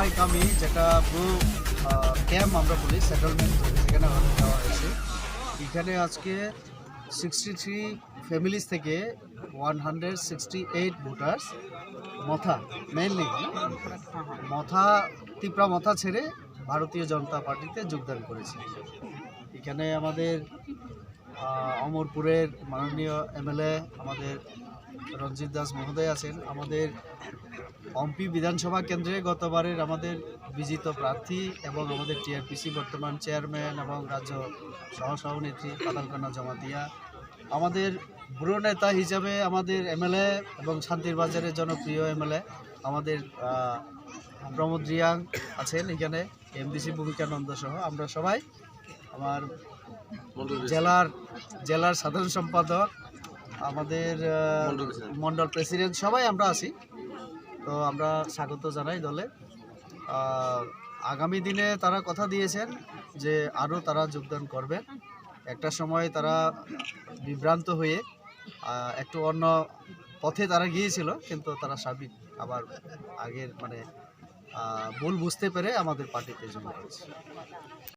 আগামী যেটা পুরো ক্যাম্প আমরা বলি সেটেলমেন্ট সেখানে দেওয়া হয়েছে। এখানে আজকে সিক্সটি থ্রি ফ্যামিলিজ থেকে one hundred sixty eight voters Motha mainly Motha Tipra Motha ছেড়ে ভারতীয় জনতা পার্টিতে যোগদান করেছে। এখানে আমাদের অমরপুরের মাননীয় এমএলএ আমাদের রঞ্জিত দাস মহোদয় আছেন। আমাদের অম্পি বিধানসভা কেন্দ্রে গতবারের আমাদের বিজিত প্রার্থী এবং আমাদের টিআরপিসি বর্তমান চেয়ারম্যান এবং রাজ্য সহসভানেত্রী পাতালকানা জমাতিয়া। আমাদের বুড়ো নেতা হিসাবে আমাদের এমএলএ এবং শান্তির বাজারের জনপ্রিয় এমএলএ আমাদের প্রমোদ রিয়াং আছেন এখানে এমডিসি ভূমিকানন্দ সহ। আমরা সবাই আমার জেলার জেলার সাধারণ সম্পাদক আমাদের মন্ডল প্রেসিডেন্ট। সবাই আমরা আছি। তো আমরা স্বাগত জানাই দলে। আগামী দিনে তারা কথা দিয়েছেন যে আরও তারা যোগদান করবেন একটা সময় তারা বিভ্রান্ত হয়ে একটু অন্য পথে তারা গিয়েছিল কিন্তু তারা সাবিক আবার আগের মানে ভুল বুঝতে পেরে আমাদের পার্টিতে যোগ করেছে।